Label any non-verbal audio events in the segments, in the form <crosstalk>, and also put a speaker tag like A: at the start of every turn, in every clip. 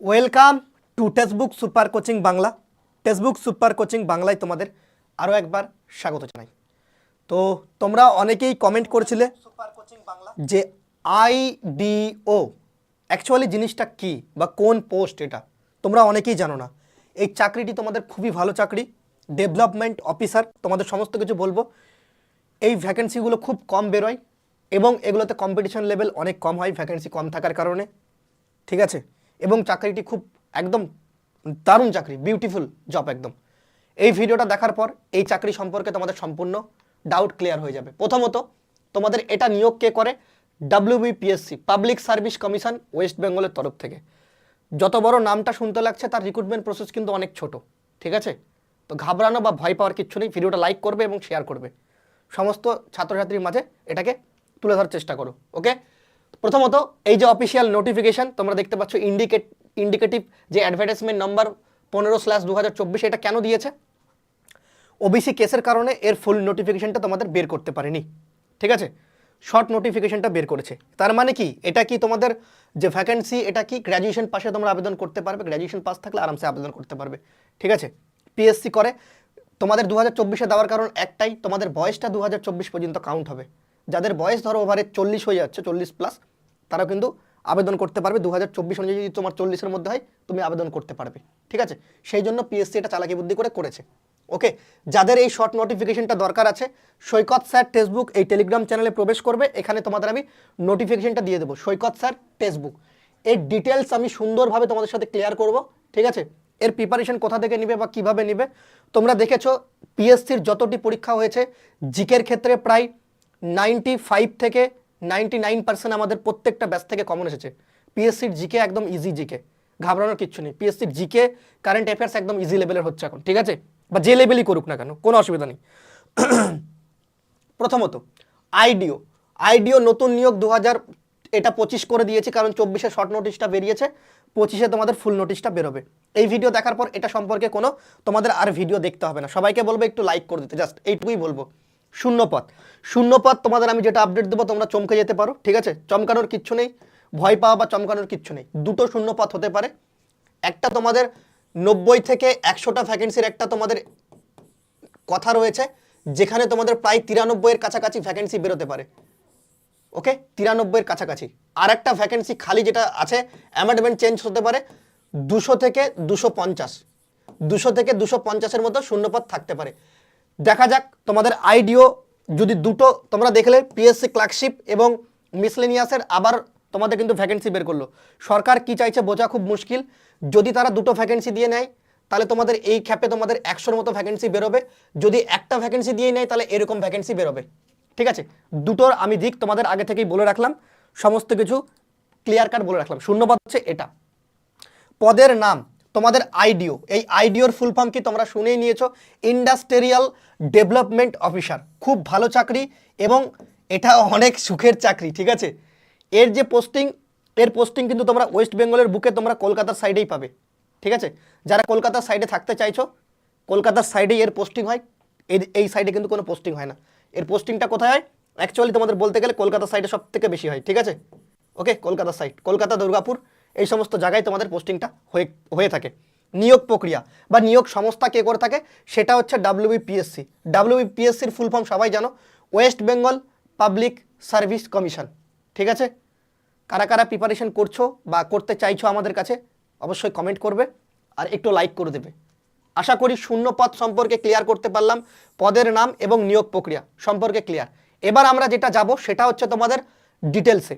A: Welcome to textbook super coaching Bangla textbook super coaching বাংলায় তোমাদের আরও একবার স্বাগত জানাই। তো তোমরা অনেকেই কমেন্ট করেছিলে যে আইডিও অ্যাকচুয়ালি জিনিসটা কি বা কোন পোস্ট এটা? তোমরা অনেকেই জানো না। এই চাকরিটি তোমাদের খুবই ভালো চাকরি ডেভেলপমেন্ট অফিসার তোমাদের সমস্ত কিছু বলব। এই ভ্যাকেন্সিগুলো খুব কম বেরোয় এবং এগুলোতে কম্পিটিশন লেভেল অনেক কম হয় ভ্যাকেন্সি কম থাকার কারণে। ঠিক আছে? এবং চাকরিটি খুব একদম দারুণ চাকরি বিউটিফুল জব একদম। এই ভিডিওটা দেখার পর এই চাকরি সম্পর্কে তোমাদের সম্পূর্ণ ডাউট ক্লিয়ার হয়ে যাবে। প্রথমত, তোমাদের এটা নিয়োগ কে করে? WBPSC public service commission West বেঙ্গলের তরফ থেকে। যত বড় নামটা শুনতে লাগছে, তার রিক্রুটমেন্ট প্রসেস কিন্তু অনেক ছোট, ঠিক আছে? তো ঘাবড়ানো বা ভয় পাওয়ার কিচ্ছু নেই, ভিডিওটা লাইক করবে এবং শেয়ার করবে। সমস্ত ছাত্রছাত্রীর মাঝে এটাকে তুলে ধরার চেষ্টা করো ওকে প্রথমত, এই যে অফিসিয়াল নোটিফিকেশন তোমরা দেখতে পাচ্ছ ইন্ডিকেট ইন্ডিকেটিভ যে অ্যাডভার্টাইজমেন্ট নাম্বার পনেরো স্ল্যাশ দু হাজার চব্বিশ, এটা কেন দিয়েছে? ওবিসি কেসের কারণে এর ফুল নোটিফিকেশনটা তোমাদের বের করতে পারেনি। ঠিক আছে? শর্ট নোটিফিকেশনটা বের করেছে। তার মানে কি? এটা কি তোমাদের যে ভ্যাকেন্সি এটা কি গ্র্যাজুয়েশন পাশে তোমরা আবেদন করতে পারবে? গ্র্যাজুয়েশন পাস থাকলে আরামসে আবেদন করতে পারবে। ঠিক আছে? পিএসসি করে। তোমাদের দু হাজার চব্বিশে দেওয়ার কারণ একটাই, তোমাদের বয়সটা দু পর্যন্ত কাউন্ট হবে। যাদের বয়স ধরো ওভারে চল্লিশ হয়ে যাচ্ছে, চল্লিশ প্লাস তারাও কিন্তু আবেদন করতে পারবে। দু হাজার চব্বিশ অনুযায়ী যদি তোমার চল্লিশের মধ্যে হয়, তুমি আবেদন করতে পারবে। ঠিক আছে? সেই জন্য পিএসসি এটা চালাকি বুদ্ধি করে করেছে। ওকে? যাদের এই শর্ট নোটিফিকেশনটা দরকার আছে, সৈকত স্যার টেক্সটবুক এই টেলিগ্রাম চ্যানেলে প্রবেশ করবে। এখানে তোমাদের আমি নোটিফিকেশনটা দিয়ে দেবো। সৈকত স্যার টেক্সটবুক এর ডিটেলস আমি সুন্দরভাবে তোমাদের সাথে ক্লিয়ার করব। ঠিক আছে? এর প্রিপারেশন কোথা থেকে নিবে বা কীভাবে নিবে? তোমরা দেখেছ পিএসসির যতটি পরীক্ষা হয়েছে, জিকের ক্ষেত্রে প্রায় নাইনটি ফাইভ থেকে নাইনটি নাইন পার্সেন্ট আমাদের প্রত্যেকটা ব্যাচ থেকে কমন এসেছে। পিএসসির জিকে একদম ইজি জিকে ঘাবড়ানোর কিচ্ছু নেই। পিএসসির জিকে কারেন্ট অ্যাফেয়ার্স একদম ইজি লেভেলের হচ্ছে এখন, ঠিক আছে? বা যে লেভেলই করুক না কেন, কোনো অসুবিধা নেই। প্রথমত আইডিও আইডিও নতুন নিয়োগ দু হাজার এটা পঁচিশ করে দিয়েছে, কারণ চব্বিশে শর্ট নোটিশটা বেরিয়েছে, পঁচিশে তোমাদের ফুল নোটিশটা বেরোবে। এই ভিডিও দেখার পর এটা সম্পর্কে কোনো তোমাদের আর ভিডিও দেখতে হবে না। সবাইকে বলব একটু লাইক করে দিতে জাস্ট এইটুকুই বলব। শূন্যপদ শূন্যপদ তোমাদের আমি যেটা আপডেট দেবো, তোমরা চমকে যেতে পারো, ঠিক আছে? চমকানোর কিচ্ছু নেই, ভয় পাওয়া বা চমকানোর কিচ্ছু নেই। দুটো শূন্যপদ হতে পারে। একটা তোমাদের নব্বই থেকে একশোটা ভ্যাকেন্সির একটা তোমাদের কথা রয়েছে, যেখানে তোমাদের প্রায় তিরানব্বইয়ের কাছাকাছি ভ্যাকেন্সি বেরোতে পারে। ওকে তিরানব্বইয়ের কাছাকাছি। আর একটা ভ্যাকেন্সি খালি যেটা আছে অ্যামেন্ডমেন্ট চেঞ্জ হতে পারে, দুশো থেকে দুশো পঞ্চাশ। দুশো থেকে দুশো পঞ্চাশের মতো শূন্যপদ থাকতে পারে। দেখা যাক, তোমাদের আইডিও যদি দুটো, তোমরা দেখলে পিএসসি ক্লার্কশিপ এবং মিসলেনিয়াসের আবার তোমাদের কিন্তু ভ্যাকেন্সি বের করল। সরকার কি চাইছে বোঝা খুব মুশকিল। যদি তারা দুটো ভ্যাকেন্সি দিয়ে নেয়, তাহলে তোমাদের এই খ্যাপে তোমাদের একশোর মতো ভ্যাকেন্সি বেরোবে। যদি একটা ভ্যাকেন্সি দিয়ে নেয়, তাহলে এরকম ভ্যাকেন্সি বেরোবে। ঠিক আছে? দুটোর আমি দিক তোমাদের আগে থেকেই বলে রাখলাম। সমস্ত কিছু ক্লিয়ার কাট বলে রাখলাম। শূন্যপদ হচ্ছে এটা। পদের নাম। তোমাদের আইডিও, এই আইডিওর ফুল ফর্ম কি তোমরা শুনেই নিয়েছো? ইন্ডাস্ট্রিয়াল ডেভেলপমেন্ট অফিসার খুব ভালো চাকরি এবং এটা অনেক সুখের চাকরি, ঠিক আছে? এর যে পোস্টিং এর পোস্টিং কিন্তু তোমরা ওয়েস্ট বেঙ্গলের বুকে তোমরা কলকাতার সাইডেই পাবে, ঠিক আছে? যারা কলকাতার সাইডে থাকতে চাইছো, কলকাতার সাইডেই এর পোস্টিং হয়, এই সাইডে কিন্তু কোনো পোস্টিং হয় না। এর পোস্টিংটা কোথায় হয়? অ্যাকচুয়ালি তোমাদের বলতে গেলে কলকাতার সাইডে সব থেকে বেশি হয়, ঠিক আছে? Okay Kolkata side Kolkata Durgapur. এই সমস্ত জায়গায় তোমাদের পোস্টিংটা হয়ে হয়ে থাকে। নিয়োগ প্রক্রিয়া বা নিয়োগ সংস্থা কে করে থাকে, সেটা হচ্ছে ডাব্লিউবিপিএসসি ডাব্লিউবিপিএসসির ফুল ফর্ম সবাই জানো West Bengal public service commission ঠিক আছে? কারা কারা প্রিপারেশন করছ বা করতে চাইছো আমাদের কাছে, অবশ্যই কমেন্ট করবে আর একটু লাইক করে দেবে। আশা করি শূন্য পদ সম্পর্কে ক্লিয়ার করতে পারলাম, পদের নাম এবং নিয়োগ প্রক্রিয়া সম্পর্কে ক্লিয়ার এবার আমরা যেটা যাব, সেটা হচ্ছে তোমাদের ডিটেলসে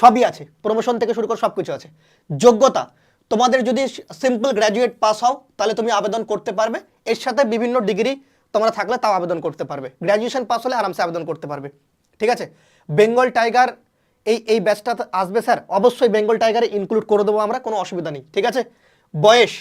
A: সবই আছে প্রমোশন থেকে শুরু করে সব কিছু আছে। যোগ্যতা, তোমাদের যদি সিম্পল গ্র্যাজুয়েট পাস হও, তাহলে তুমি আবেদন করতে পারবে। এর সাথে বিভিন্ন ডিগ্রি তোমরা থাকলে তাও আবেদন করতে পারবে। গ্র্যাজুয়েশন পাস হলে আরামসে আবেদন করতে পারবে। ঠিক আছে? বেঙ্গল টাইগার এই এই ব্যাচটা আসবে, স্যার। অবশ্যই বেঙ্গল টাইগারে ইনক্লুড করে দেবো আমরা, কোনো অসুবিধা নেই। ঠিক আছে? বয়স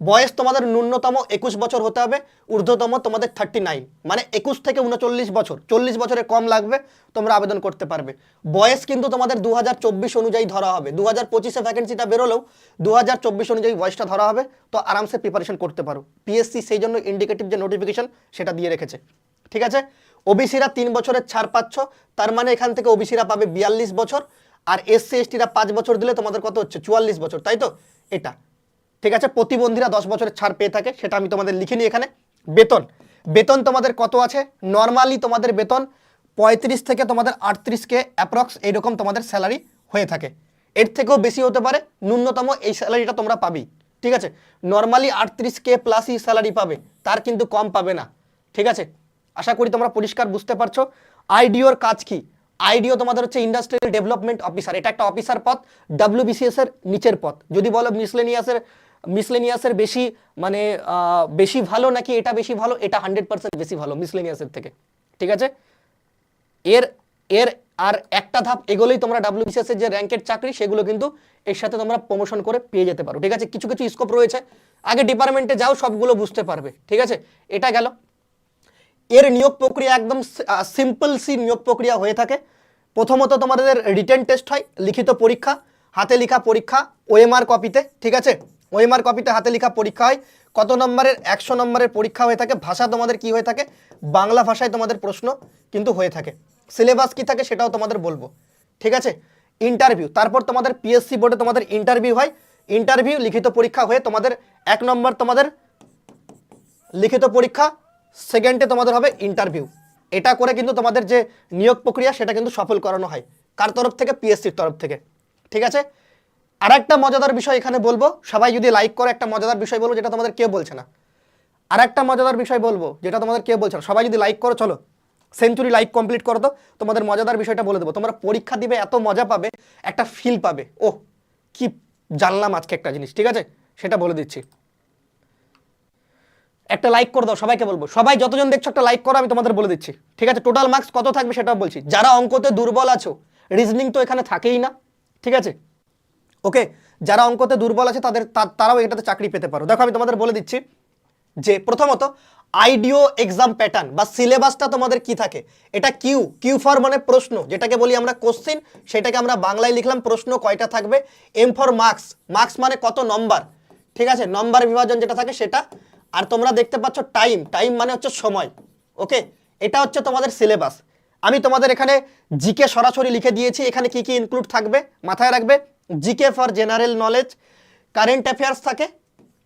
A: বয়স তোমাদের ন্যূনতম একুশ বছর হতে হবে, ঊর্ধ্বতম তোমাদের থার্টি নাইন মানে একুশ থেকে উনচল্লিশ বছর, চল্লিশ বছরে কম লাগবে, তোমরা আবেদন করতে পারবে। বয়স কিন্তু তোমাদের দু হাজার চব্বিশ অনুযায়ী ধরা হবে। দু হাজার পঁচিশে ভ্যাকেন্সিটা বেরোলেও দু হাজার চব্বিশ অনুযায়ী বয়সটা ধরা হবে, তো আরামসে প্রিপারেশন করতে পারো। পিএসসি সেই জন্য ইন্ডিকেটিভ যে নোটিফিকেশন সেটা দিয়ে রেখেছে। ঠিক আছে? ওবিসিরা তিন বছরের ছাড় পাচ্ছ, তার মানে এখান থেকে ওবিসিরা পাবে বিয়াল্লিশ বছর, আর এসসি এসটিরা পাঁচ বছর দিলে তোমাদের কত হচ্ছে? চুয়াল্লিশ বছর, তাই তো? এটা। ঠিক আছে? প্রতিবন্ধীরা দশ বছরের ছাড় পেয়ে থাকে, সেটা আমি তোমাদের লিখে নিই এখানে। বেতন। বেতন তোমাদের কত আছে? নর্মালি তোমাদের বেতন পঁয়ত্রিশ থেকে তোমাদের আটত্রিশ কে অ্যাপ্রক্স এইরকম তোমাদের স্যালারি হয়ে থাকে। এর থেকেও বেশি হতে পারে, ন্যূনতম এই স্যালারিটা তোমরা পাবেই। ঠিক আছে? নর্মালি আটত্রিশ কে প্লাসই স্যালারি পাবে, তার কিন্তু কম পাবে না। ঠিক আছে? আশা করি তোমরা পরিষ্কার বুঝতে পারছ। আইডিওর কাজ কি? আইডিও তোমাদের হচ্ছে ইন্ডাস্ট্রিয়াল ডেভেলপমেন্ট অফিসার এটা একটা অফিসার পদ ডাব্লিউবিসিএস এর নিচের পদ। যদি বলো মিসলেনিয়াসের মিসলেনিয়াসের বেশি মানে বেশি ভালো নাকি এটা বেশি ভালো? এটা হান্ড্রেড পার্সেন্ট বেশি ভালো মিসলেনিয়াসের থেকে। ঠিক আছে? এর এর আর একটা ধাপ এগুলোই তোমরা ডাব্লিউবিসিএস এর যে র্যাঙ্কের চাকরি, সেগুলো কিন্তু এর সাথে তোমরা প্রমোশন করে পেয়ে যেতে পারো। ঠিক আছে? কিছু কিছু স্কোপ রয়েছে। আগে ডিপার্টমেন্টে যাও, সবগুলো বুঝতে পারবে। ঠিক আছে? এটা গেল। এর নিয়োগ প্রক্রিয়া একদম সিম্পল সি নিয়োগ প্রক্রিয়া হয়ে থাকে। প্রথমত তোমাদের রিটেন টেস্ট হয়, লিখিত পরীক্ষা। হাতে লেখা পরীক্ষা ওএমআর কপিতে ঠিক আছে? ওএমআর কপিতে হাতে লেখা পরীক্ষা হয়। কত নম্বরের? একশো নম্বরের পরীক্ষা হয়ে থাকে। ভাষা তোমাদের কি হয়ে থাকে? বাংলা ভাষায় তোমাদের প্রশ্ন কিন্তু হয়ে থাকে। সিলেবাস কি থাকে সেটাও তোমাদের বলব। ঠিক আছে? ইন্টারভিউ তারপর তোমাদের পিএসসি বোর্ডে তোমাদের ইন্টারভিউ হয়। ইন্টারভিউ লিখিত পরীক্ষা হয়ে তোমাদের এক নম্বর তোমাদের লিখিত পরীক্ষা সেকেন্ডে তোমাদের হবে ইন্টারভিউ এটা করে কিন্তু তোমাদের যে নিয়োগ প্রক্রিয়া, সেটা কিন্তু সফল করানো হয়। কার তরফ থেকে? পিএসসির তরফ থেকে। ঠিক আছে? আর একটা মজাদার বিষয় এখানে বলব, সবাই যদি লাইক করে, একটা মজাদার বিষয় বলব যেটা তোমাদের কেউ বলছে না। আর একটা মজাদার বিষয় বলব যেটা তোমাদের কেউ বলছে না। সবাই যদি লাইক করো, চলো সেঞ্চুরি লাইক কমপ্লিট করো তো তোমাদের মজাদার বিষয়টা বলে দেবো। তোমরা পরীক্ষা দিবে, এত মজা পাবে, একটা ফিল পাবে। ও কি জানলাম আজকে একটা জিনিস, ঠিক আছে? সেটা বলে দিচ্ছি। একটা লাইক করে দাও, সবাইকে বলব। সবাই যতজন দেখছ একটা লাইক করো, আমি তোমাদের বলে দিচ্ছি। ঠিক আছে? টোটাল মার্কস কত থাকবে সেটাও বলছি। যারা অঙ্কতে দুর্বল আছো রিজনিং তো এখানে থাকেই না। ঠিক আছে? ওকে, যারা অঙ্কতে দুর্বল আছে তাদের তারাও এটাতে চাকরি পেতে পারো। দেখো আমি তোমাদের বলে দিচ্ছি যে প্রথমত, আইডিও এক্সাম প্যাটার্ন বা সিলেবাসটা তোমাদের কি থাকে? এটা কিউ কিউ ফর মানে প্রশ্ন, যেটাকে বলি আমরা কোশ্চিন, সেটাকে আমরা বাংলায় লিখলাম, প্রশ্ন কয়টা থাকবে? এম ফর মার্কস মার্কস মানে কত নম্বর? ঠিক আছে, নম্বর বিভাজন যেটা থাকে সেটা, আর তোমরা দেখতে পাচ্ছ টাইম টাইম মানে হচ্ছে সময়, ওকে? এটা হচ্ছে তোমাদের সিলেবাস। আমি তোমাদের এখানে জিকে সরাসরি লিখে দিয়েছি, এখানে কি কি ইনক্লুড থাকবে? মাথায় রাখবে GK for general knowledge current affairs থাকে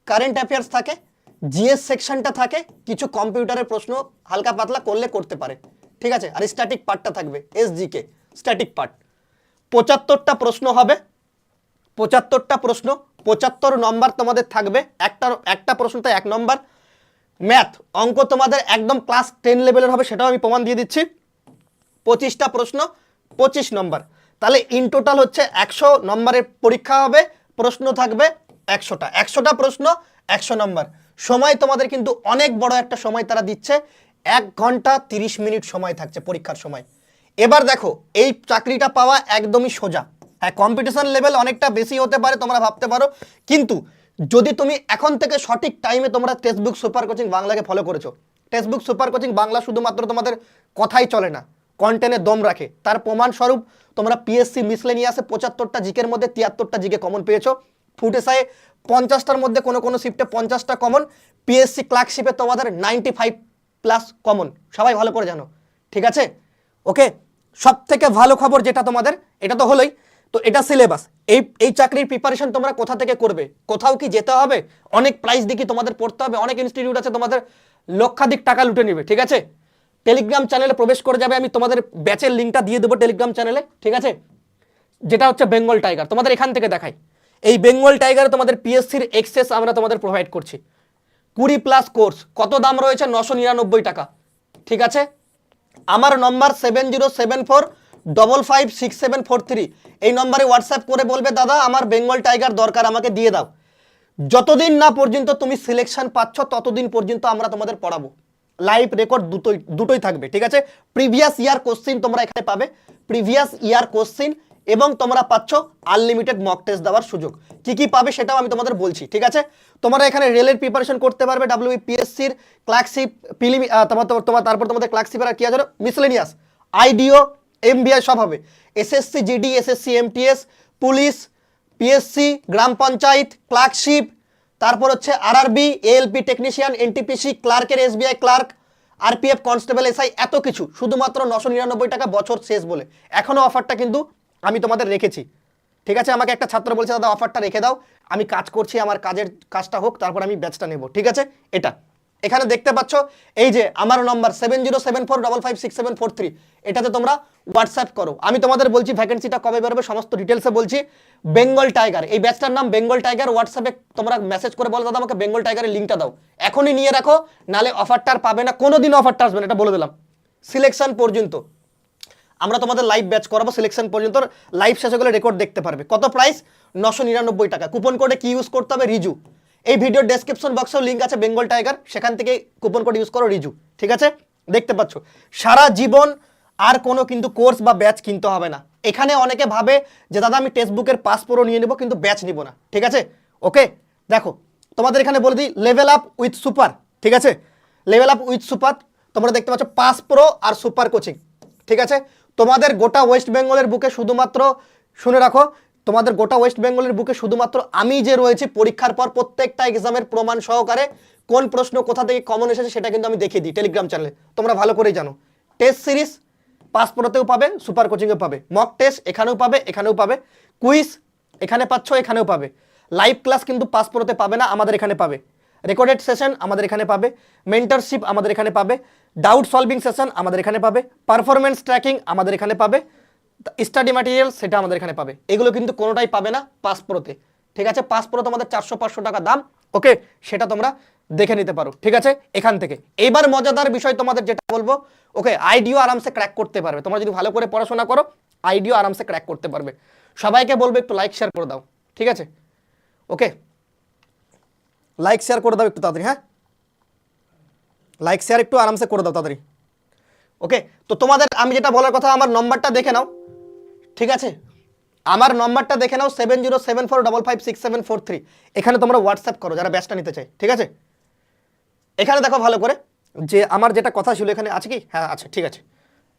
A: কারেন্ট অ্যাফেয়ার্স থাকে জিএস সেকশনটা থাকে, কিছু কম্পিউটারের প্রশ্ন হালকা পাতলা করলে করতে পারে। ঠিক আছে? আর স্ট্যাটিক পার্টটা থাকবে এস জিকে স্ট্যাটিক পার্ট পঁচাত্তরটা প্রশ্ন হবে, পঁচাত্তরটা প্রশ্ন, পঁচাত্তর নম্বর তোমাদের থাকবে, একটা একটা প্রশ্নতে এক নম্বর ম্যাথ অঙ্ক তোমাদের একদম ক্লাস টেন লেভেলের হবে, সেটাও আমি প্রমাণ দিয়ে দিচ্ছি। পঁচিশটা প্রশ্ন, পঁচিশ নম্বর। তাহলে ইন টোটাল হচ্ছে একশো নম্বরের পরীক্ষা হবে, প্রশ্ন থাকবে একশোটা। একশোটা প্রশ্ন, একশো নম্বর। সময় তোমাদের কিন্তু অনেক বড় একটা সময় তারা দিচ্ছে, এক ঘণ্টা তিরিশ মিনিট সময় থাকছে পরীক্ষার সময়। এবার দেখো, এই চাকরিটা পাওয়া একদমই সোজা। হ্যাঁ কম্পিটিশন লেভেল অনেকটা বেশি হতে পারে, তোমরা ভাবতে পারো। কিন্তু যদি তুমি এখন থেকে সঠিক টাইমে তোমরা টেক্সটবুক সুপার কোচিং বাংলাকে ফলো করেছ টেক্সটবুক সুপার কোচিং বাংলা শুধুমাত্র তোমাদের কথাই চলে না। কন্টেন্টে দম রাখে। তার প্রমাণস্বরূপ তোমরা পিএসসি মিসলেনিয়াসে পঁচাত্তরটা জিকের মধ্যে তিয়াত্তরটা জিকে কমন পেয়েছ। ফুটেসায়ে পঞ্চাশটার মধ্যে কোনো কোনো শিফটে পঞ্চাশটা কমন পিএসসি ক্লার্কশিপে তোমাদের নাইনটি ফাইভ প্লাস কমন সবাই ভালো করে জানো। ঠিক আছে? ওকে সব থেকে ভালো খবর যেটা তোমাদের, এটা তো হলোই, তো এটা সিলেবাস এই এই চাকরির প্রিপারেশন তোমরা কোথা থেকে করবে? কোথাও কি যেতে হবে? অনেক প্রাইস দেখি তোমাদের পড়তে হবে, অনেক ইনস্টিটিউট আছে তোমাদের লক্ষাধিক টাকা লুটে নেবে। ঠিক আছে? টেলিগ্রাম চ্যানেলে প্রবেশ করে যাবে, আমি তোমাদের ব্যাচের লিঙ্কটা দিয়ে দেবো টেলিগ্রাম চ্যানেলে ঠিক আছে? যেটা হচ্ছে বেঙ্গল টাইগার তোমাদের এখান থেকে দেখাই। এই বেঙ্গল টাইগারে তোমাদের পিএসসির এক্সেস আমরা তোমাদের প্রোভাইড করছি। কুড়ি প্লাস কোর্স কত দাম রয়েছে? নশো নিরানব্বই টাকা, ঠিক আছে? আমার নম্বর seven zero seven four double five six seven four three এই নম্বরে হোয়াটসঅ্যাপ করে বলবে, দাদা, আমার বেঙ্গল টাইগার দরকার, আমাকে দিয়ে দাও। যতদিন না পর্যন্ত তুমি সিলেকশন পাচ্ছ, ততদিন পর্যন্ত আমরা তোমাদের পড়াবো। লাইভ রেকর্ড দুটোই দুটোই থাকবে, ঠিক আছে? প্রিভিয়াস ইয়ার কোশ্চিন তোমরা এখানে পাবে। প্রিভিয়াস ইয়ার কোশ্চিন এবং তোমরা পাচ্ছ আনলিমিটেড মক টেস্ট দেওয়ার সুযোগ। কি কি পাবে সেটাও আমি তোমাদের বলছি, ঠিক আছে? তোমরা এখানে রেলের প্রিপারেশন করতে পারবে ডাব্লিউপিএসসির ক্লার্কশিপ পিলিমি তোমার তোমার- তারপর তোমাদের ক্লার্কশিপের আর কি আছে? মিসলেনিয়াস আইডিও এমবিআই সব হবে। SSC GD SSC MTS police PSC গ্রাম পঞ্চায়েত ক্লার্কশিপ তারপর হচ্ছে RRB ALP technician NTPC ক্লার্কের SBI clerk RPF constable SI এত কিছু। শুধুমাত্র নশো নিরানব্বই টাকা বছর শেষ বলে। এখনও অফারটা কিন্তু আমি তোমাদের রেখেছি। ঠিক আছে? আমাকে একটা ছাত্র বলছে, দাদা অফারটা রেখে দাও। আমি কাজ করছি, আমার কাজের কাজটা হোক, তারপর আমি ব্যাচটা নেব। ঠিক আছে? এটা। এখানে দেখতে পাচ্ছ, এই যে, আমার নম্বর seven zero seven four double five six seven four three এটাতে তোমরা হোয়াটসঅ্যাপ করো। আমি তোমাদের বলছি ভ্যাকেন্সিটা কবে বেরোবে, সমস্ত ডিটেলসে বলছি। বেঙ্গল টাইগার এই ব্যাচটার নাম বেঙ্গল টাইগার হোয়াটসঅ্যাপে তোমরা মেসেজ করে বলো, দাদা, আমাকে বেঙ্গল টাইগারের লিঙ্কটা দাও। এখনই নিয়ে রাখো, নালে অফারটা আর পাবে না কোনো দিন অফারটা আসবে না, এটা বলে দিলাম। সিলেকশন পর্যন্ত। আমরা তোমাদের লাইভ ব্যাচ করাবো সিলেকশন পর্যন্ত। লাইভ শেষে গেলে রেকর্ড দেখতে পারবে। কত প্রাইস নশো নিরানব্বই টাকা। কুপন কোডে কি ইউজ করতে হবে? রিজু এই ভিডিওর ডেসক্রিপশন বক্সেও লিঙ্ক আছে বেঙ্গল টাইগার সেখান থেকে কুপন কোড ইউজ করো রিজু ঠিক আছে? দেখতে পাচ্ছ। সারা জীবন আর কোনো কিন্তু কোর্স বা ব্যাচ কিনতে হবে না। এখানে অনেকে ভাবে যে, দাদা, আমি টেক্সটবুকের পাস পুরো নিয়ে নেব, কিন্তু ব্যাচ নিব না। ঠিক আছে? ওকে, দেখো, তোমাদের এখানে বলে দিই লেভেল আপ উইথ সুপার ঠিক আছে? লেভেল আপ উইথ সুপার তোমরা দেখতে পাচ্ছ, পাস প্রো আর সুপার কোচিং ঠিক আছে? তোমাদের গোটা ওয়েস্ট বেঙ্গলের বুকে শুধুমাত্র, শুনে রাখো, তোমাদের গোটা ওয়েস্ট বেঙ্গলের বুকে শুধুমাত্র আমি যে রয়েছি, পরীক্ষার পর প্রত্যেকটা এক্সামের প্রমাণ সহকারে, কোন প্রশ্ন কোথা থেকে কমন এসেছে সেটা কিন্তু আমি দেখিয়ে দিই টেলিগ্রাম চ্যানেলে তোমরা ভালো করেই জানো। টেস্ট সিরিজ পাস প্রোতেও পাবে, সুপার কোচিংয়েও পাবে মক টেস্ট এখানেও পাবে এখানেও পাবে কুইজ এখানে পাচ্ছ, এখানেও পাবে। লাইভ ক্লাস কিন্তু পাস প্রোতে পাবে না, আমাদের এখানে পাবে। রেকর্ডেড সেশন আমাদের এখানে পাবে মেন্টারশিপ আমাদের এখানে পাবে ডাউট সলভিং সেশন আমাদের এখানে পাবে পারফরমেন্স ট্র্যাকিং আমাদের এখানে পাবে স্টাডি ম্যাটেরিয়াল সেটা আমাদের এখানে পাবে। এগুলো কিন্তু কোনোটাই পাবে না পাস প্রোতে ঠিক আছে? পাস প্রো তোমাদের চারশো পাঁচশো টাকা দাম। ওকে সেটা তোমরা দেখে নিতে পারো, ঠিক আছে? এখান থেকে। এইবার মজাদার বিষয় তোমাদের যেটা বলব, ওকে, আইডিও আরামসে ক্র্যাক করতে পারবে। তোমরা যদি ভালো করে পড়াশোনা করো, আইডিও আরামসে ক্র্যাক করতে পারবে। সবাইকে বলব একটু লাইক শেয়ার করে দাও, ঠিক আছে? ওকে লাইক শেয়ার করে দাও একটু তাড়াতাড়ি হ্যাঁ? লাইক শেয়ার একটু আরামসে করে দাও তাড়াতাড়ি। ওকে, তো তোমাদের, আমি যেটা বলার কথা, আমার নম্বরটা দেখে নাও, ঠিক আছে? আমার নম্বরটা দেখে নাও seven zero seven four double five six seven four three এখানে তোমরা হোয়াটসঅ্যাপ করো, যারা ব্যাচটা নিতে চাই ঠিক আছে? এখানে দেখো ভালো করে যে আমার যেটা কথা ছিল, এখানে আছে কি? হ্যাঁ আচ্ছা ঠিক আছে।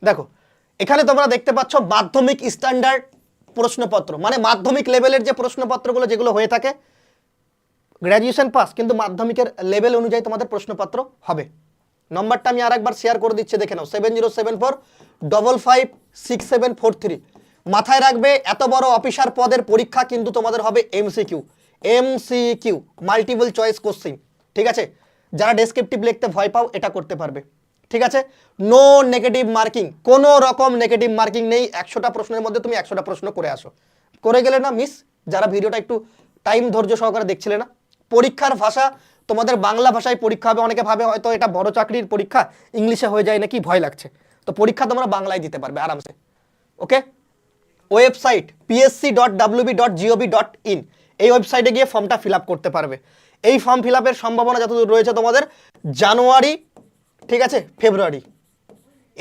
A: দেখো, এখানে তোমরা দেখতে পাচ্ছ মাধ্যমিক স্ট্যান্ডার্ড প্রশ্নপত্র। মানে মাধ্যমিক লেভেলের যে প্রশ্নপত্রগুলো, যেগুলো হয়ে থাকে গ্র্যাজুয়েশন পাস কিন্তু মাধ্যমিকের লেভেল অনুযায়ী তোমাদের প্রশ্নপত্র হবে। নম্বরটা আমি আরেকবার শেয়ার করে দিচ্ছি, দেখে নাও। Seven zero seven four double five six seven four three মাথায় রাখবে, এত বড় অফিসার পদের পরীক্ষা কিন্তু তোমাদের হবে MCQ MCQ multiple choice question ঠিক আছে? যারা ডেসক্রিপটিভ লিখতে ভয় পাও, এটা করতে পারবে। ঠিক আছে? নো নেগেটিভ মার্কিং কোনো রকম নেগেটিভ মার্কিং নেই। একশোটা প্রশ্নের মধ্যে তুমি একশোটা প্রশ্ন করে আসো। করে গেলে না মিস যারা ভিডিওটা একটু টাইম ধৈর্য সহকারে দেখছিলে না, পরীক্ষার ভাষা, তোমাদের বাংলা ভাষায় পরীক্ষা হবে, অনেকে ভাবে হয়তো এটা বড় চাকরির পরীক্ষা ইংলিশে হয়ে যায় নাকি, ভয় লাগছে। তো পরীক্ষা তোমরা বাংলায় দিতে পারবে আরামসে। Okay website PSC dot WB dot GOV dot in এই ওয়েবসাইটে গিয়ে ফর্মটা ফিল করতে পারবে। এই ফর্ম ফিল সম্ভাবনা যতদূর রয়েছে তোমাদের, জানুয়ারি, ঠিক আছে, ফেব্রুয়ারি।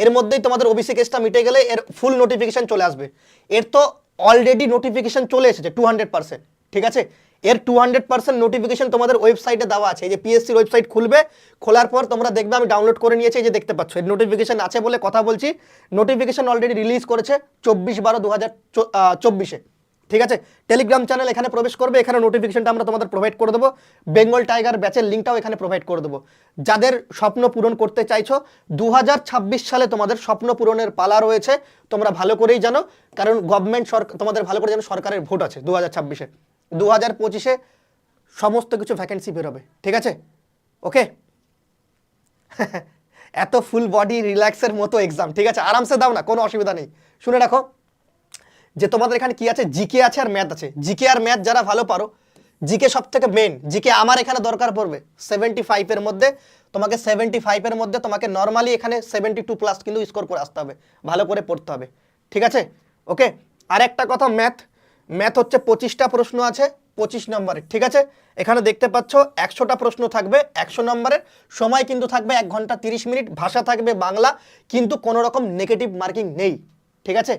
A: এর মধ্যেই তোমাদের ওবিসি কেসটা মিটে গেলে এর ফুল নোটিফিকেশান চলে আসবে। এর তো অলরেডি নোটিফিকেশান চলে এসেছে টু হান্ড্রেড পার্সেন্ট ঠিক আছে? এর টু হান্ড্রেড পার্সেন্ট নোটিফিকেশন তোমাদের ওয়েবসাইটে দেওয়া আছে। এই যে পিএসসির ওয়েবসাইট খুলবে, খোলার পর তোমরা দেখবে আমি ডাউনলোড করে নিয়েছি, এই যে দেখতে পাচ্ছ, এর নোটিফিকেশন আছে বলে কথা বলছি। নোটিফিকেশন অলরেডি রিলিজ করেছে চব্বিশ বারো দু হাজার চব্বিশে। ঠিক আছে? টেলিগ্রাম চ্যানেল এখানে প্রবেশ করবে, এখানে নোটিফিকেশনটা আমরা তোমাদের প্রোভাইড করে দেবো। বেঙ্গল টাইগার ব্যাচের লিঙ্কটাও এখানে প্রোভাইড করে দেবো। যাদের স্বপ্ন পূরণ করতে চাইছো দু হাজার ছাব্বিশ সালে তোমাদের স্বপ্ন পূরণের পালা রয়েছে, তোমরা ভালো করেই জানো, কারণ গভর্নমেন্ট সরকার তোমাদের ভালো করে জানো সরকারের ভোট আছে দু হাজার ছাব্বিশে। দু হাজার পঁচিশে সমস্ত কিছু ভ্যাকেন্সি বেরোবে, ঠিক আছে? ওকে <laughs> এত ফুল বডি রিল্যাক্সের মতো এক্সাম ঠিক আছে? আরামসে দাও না, কোনো অসুবিধা নেই। শুনে রাখো। যে তোমাদের এখানে কি আছে? জিকে আছে আর ম্যাথ আছে। জিকে আর ম্যাথ যারা ভালো পারো, জিকে সব থেকে মেন জিকে আমার এখানে দরকার পড়বে। সেভেন্টি ফাইভের মধ্যে, তোমাকে সেভেন্টি ফাইভের মধ্যে তোমাকে নর্মালি এখানে সেভেন্টি টু প্লাস কিন্তু স্কোর করে আসতে হবে। ভালো করে পড়তে হবে। ঠিক আছে? ওকে আর একটা কথা ম্যাথ ম্যাথ হচ্ছে পঁচিশটা প্রশ্ন আছে, পঁচিশ নম্বরের। ঠিক আছে? এখানে দেখতে পাচ্ছ, একশোটা প্রশ্ন থাকবে, একশো নম্বরের। সময় কিন্তু থাকবে এক ঘণ্টা তিরিশ মিনিট, ভাষা থাকবে বাংলা, কিন্তু কোনো রকম নেগেটিভ মার্কিং নেই। ঠিক আছে?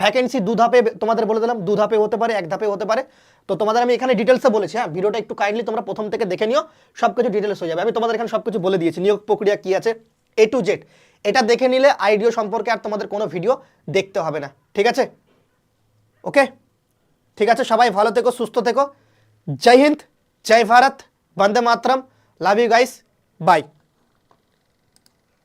A: ভ্যাকেন্সি দু ধাপে তোমাদের বলে দিলাম, দু ধাপে হতে পারে, এক ধাপে হতে পারে। তো তোমাদের আমি এখানে ডিটেলসে বলেছি হ্যাঁ ভিডিওটা একটু কাইন্ডলি তোমরা প্রথম থেকে দেখে নিও সব কিছু ডিটেলস হয়ে যাবে। আমি তোমাদের এখানে সব কিছু বলে দিয়েছি, নিয়োগ প্রক্রিয়া কী আছে এ টু জেড এটা দেখে নিলে আইডিও সম্পর্কে আর তোমাদের কোনো ভিডিও দেখতে হবে না, ঠিক আছে? ওকে ঠিক আছে, সবাই ভালো থেকো, সুস্থ থেকো। জয় হিন্দ, জয় ভারত, বন্দে মাতরম লাভ ইউ গাইস বাই